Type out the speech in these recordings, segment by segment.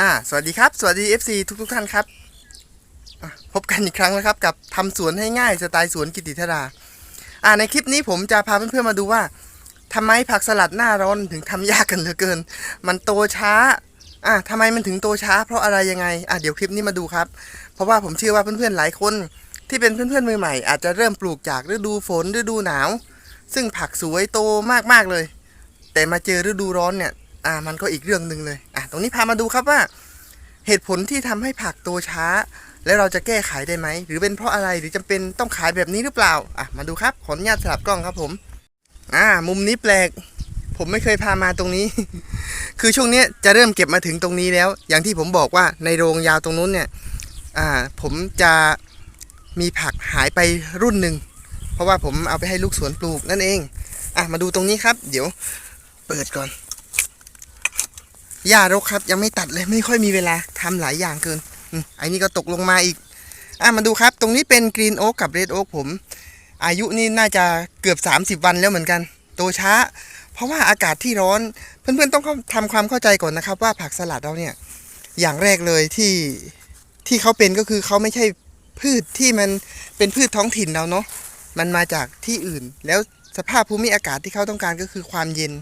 อ่าสวัสดีครับ สวัสดี FC ทุกทุกท่านครับ พบกันอีกครั้งแล้วครับ กับทำสวนให้ง่ายสไตล์สวนกิติธราอ่าในคลิปนี้ผมจะพาเพื่อนๆมาดูว่าทำไมผักสลัดหน้าร้อนถึงทำยากกันเหลือเกิน มันโตช้าอะทำไมมันถึงโตช้า เพราะอะไรยังไงอะเดี๋ยวคลิปนี้มาดูครับ เพราะว่าผมเชื่อว่าเพื่อนๆหลายคน ที่เป็นเพื่อนๆมือใหม่อาจจะเริ่มปลูกจากฤดูฝนฤดูหนาว ซึ่งผักสวยโตมากๆเลย แต่มาเจอฤดูร้อนเนี่ยอ่ามันก็อีกเรื่องหนึ่งเลย ตรงนี้พามาดูครับว่า เหตุผลที่ทำให้ผักโตช้า แล้วเราจะแก้ไขได้ไหม หรือเป็นเพราะอะไรหรือจำเป็นต้องขายแบบนี้หรือเปล่าอะมาดูครับขออนุญาตสลับกล้องครับผม อ่า มุมนี้แปลก ผมไม่เคยพามาตรงนี้ คือช่วงนี้จะเริ่มเก็บมาถึงตรงนี้แล้ว อย่างที่ผมบอกว่าในโรงยาวตรงนู้นเนี่ย อ่า ผมจะมีผักหายไปรุ่นหนึ่งเพราะว่าผมเอาไปให้ลูกสวนปลูกนั่นเอง อะมาดูตรงนี้ครับ เดี๋ยวเปิดก่อน หญ้ารกครับ ยังไม่ตัดเลยไม่ค่อยมีเวลาทำหลายอย่างเกินไอ้นี่ก็ตกลงมาอีกอะมาดูครับ ตรงนี้เป็นกรีนโอ๊กกับเรดโอ๊กผม อายุนี่น่าจะเกือบ 30 วันแล้วเหมือนกัน โตช้า เพราะว่าอากาศที่ร้อน เพื่อนๆต้องเข้าทำความเข้าใจก่อนนะครับ ว่าผักสลัดเราเนี่ย อย่างแรกเลยที่ที่เขาเป็นก็คือเขาไม่ใช่พืชที่มันเป็นพืชท้องถิ่นเราเนาะมันมาจากที่อื่นแล้ว สภาพภูมิอากาศที่เขาต้องการก็คือความเย็น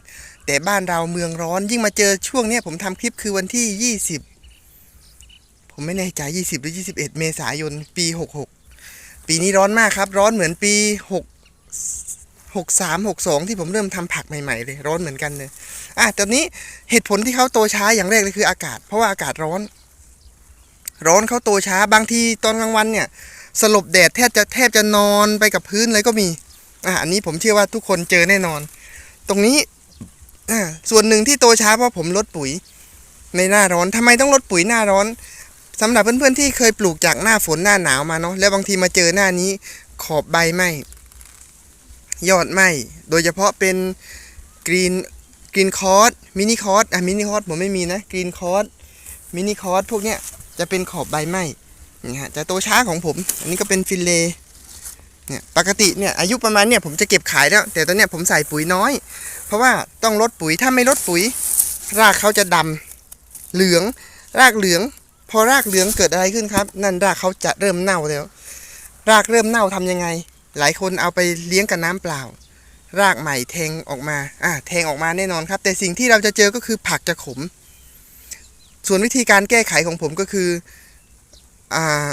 แต่บ้านเราเมืองร้อน ยิ่งมาเจอช่วงเนี้ยผมทำคลิปคือวันที่ 20 ผมไม่แน่ใจ20 หรือ 21 เมษายน ปี 66 ปีนี้ร้อนมากครับ ร้อนเหมือนปี 6 63 62 ที่ผมเริ่มทำผักใหม่ๆเลย ร้อนเหมือนกันเลยอะตอนนี้เหตุผลที่เขาโตช้าอย่างแรกเลยคืออากาศ เพราะว่าอากาศร้อน ร้อนเขาโตช้าบางทีตอนกลางวันเนี่ย สลบแดดแทบจะแทบจะนอนไปกับพื้นเลยก็มี อะอันนี้ผมเชื่อว่าทุกคนเจอแน่นอน ตรงนี้อ่าส่วนหนึ่งที่โตช้าเพราะผมลดปุ๋ย ในหน้าร้อนทำไมต้องลดปุ๋ยหน้าร้อนสำหรับเพื่อนๆที่เคยปลูกจากหน้าฝนหน้าหนาวมาเนาะแล้วบางทีมาเจอหน้านี้ขอบใบไหมยอดไหมโดยเฉพาะเป็นกรีนกรีนคอร์สมินิคอร์สอะมินิคอร์สผมไม่มีนะกรีนคอร์สมินิคอร์สพวกเนี้ยจะเป็นขอบใบไหมนี่ฮะจะโตช้าของผม อันนี้ก็เป็นฟิลเล เนี่ยปกติเนี่ยอายุประมาณเนี่ยผมจะเก็บขายแล้ว แต่ตอนเนี้ยผมใส่ปุ๋ยน้อย เพราะว่าต้องลดปุ๋ยถ้าไม่ลดปุ๋ย รากเขาจะดำเหลือง รากเหลือง พอรากเหลืองเกิดอะไรขึ้นครับ นั่นรากเขาจะเริ่มเน่าแล้ว รากเริ่มเน่าทำยังไง หลายคนเอาไปเลี้ยงกับน้ำเปล่า รากใหม่แทงออกมาอ่าแทงออกมาแน่นอนครับ แต่สิ่งที่เราจะเจอก็คือผักจะขม ส่วนวิธีการแก้ไขของผมก็คืออ่า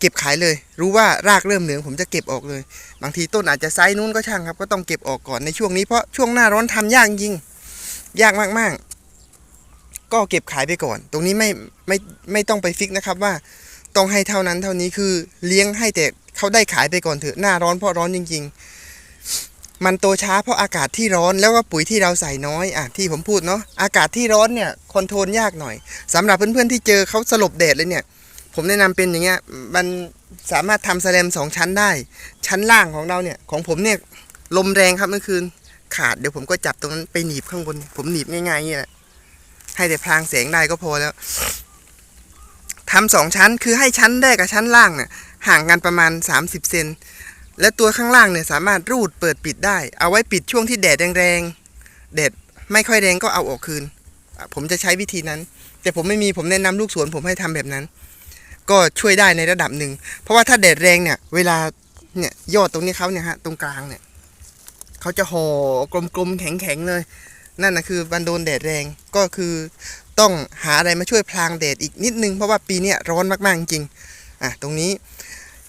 เก็บขายเลย รู้ว่ารากเริ่มเหลืองผมจะเก็บออกเลย บางทีต้นอาจจะไซส์นู้นก็ช่างครับ ก็ต้องเก็บออกก่อนในช่วงนี้เพราะช่วงหน้าร้อนทำยากจริง ยากมากๆ ก็เก็บขายไปก่อน ตรงนี้ไม่ไม่ไม่ต้องไปฟิกนะครับว่าต้องให้เท่านั้นเท่านี้คือเลี้ยงให้แต่เขาได้ขายไปก่อนเถอะหน้าร้อนเพราะร้อนจริง ๆ มันโตช้าเพราะอากาศที่ร้อนแล้วก็ปุ๋ยที่เราใส่น้อยอะที่ผมพูดเนาะอากาศที่ร้อนเนี่ยคอนโทรลยากหน่อยสำหรับเพื่อนๆที่เจอเขาสลบแดดเลยเนี่ย ผมแนะนำเป็นอย่างเงี้ยมันสามารถทำแสลมสองชั้นได้ ชั้นล่างของเราเนี่ยของผมเนี่ยลมแรงครับเมื่อคืนขาดเดี๋ยวผมก็จับตรงนั้นไปหนีบข้างบน ผมหนีบง่ายๆอย่างนี้แหละให้แต่พรางแสงได้ก็พอแล้วทำสองชั้นคือให้ชั้นแรกกับชั้นล่างเนี่ยห่างกันประมาณ 30 เซนและตัวข้างล่างเนี่ยสามารถรูดเปิดปิดได้ เอาไว้ปิดช่วงที่แดดแรงๆแดดไม่ค่อยแรงก็เอาออกคืน ผมจะใช้วิธีนั้น แต่ผมไม่มีผมแนะนำลูกสวนผมให้ทำแบบนั้น ก็ช่วยได้ในระดับหนึ่ง เพราะว่าถ้าแดดแรงเนี่ย เวลาเนี่ยยอดตรงนี้เขาเนี่ยฮะตรงกลางเนี่ยเขาจะห่อกลมๆแข็งๆเลย นั่นนะคือบันโดนแดดแรงก็คือต้องหาอะไรมาช่วยพรางแดดอีกนิดนึงเพราะว่าปีนี้ร้อนมากๆจริงอะตรงนี้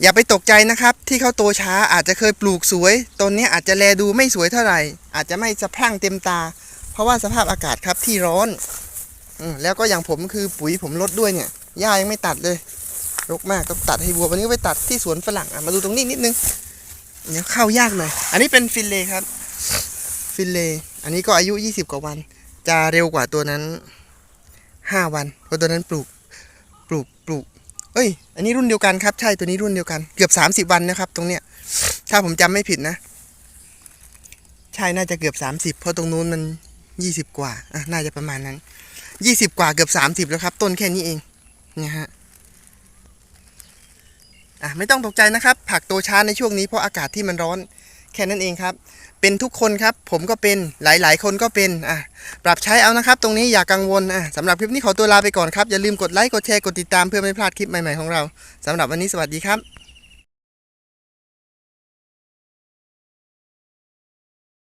อย่าไปตกใจนะครับ ที่เขาโตช้าอาจจะเคยปลูกสวยต้นนี้อาจจะแลดูไม่สวยเท่าไหร่ อาจจะไม่สะพรั่งเต็มตา เพราะว่าสภาพอากาศครับที่ร้อนอืแล้วก็อย่างผมคือปุ๋ยผมลดด้วยเนี่ยหญ้ายังไม่ตัดเลย รกมากต้องตัดให้บัววันนี้ก็ไปตัดที่สวนฝรั่งอะมาดูตรงนี้นิดนึงเดี๋ยวเข้ายากหน่อยอันนี้เป็นฟินเลครับ ฟินเล อันนี้ก็อายุ 20 กว่าวัน จะเร็วกว่าตัวนั้น 5 วันเพราะตัวนั้นปลูกปลูกปลูกเอ้ย อันนี้รุ่นเดียวกันครับ ใช่ตัวนี้รุ่นเดียวกันเกือบ 30 วันนะครับ ตรงเนี้ย ถ้าผมจำไม่ผิดนะ ใช่น่าจะเกือบ 30 เพราะตรงนู้นมัน20 กว่าอะน่าจะประมาณนั้น 20 กว่าเกือบ 30 แล้วครับ ต้นแค่นี้เองเนี่ยฮะ อะไม่ต้องตกใจนะครับ ผักโตช้าในช่วงนี้เพราะอากาศที่มันร้อน แค่นั้นเองครับ เป็นทุกคนครับ ผมก็เป็นหลายๆ คนก็เป็นอะปรับใช้เอานะครับ ตรงนี้อย่ากังวลอะสำหรับคลิปนี้ขอตัวลาไปก่อนครับ อย่าลืมกดไลค์กดแชร์กดติดตามเพื่อไม่พลาดคลิปใหม่ๆของเราสำหรับวันนี้สวัสดีครับ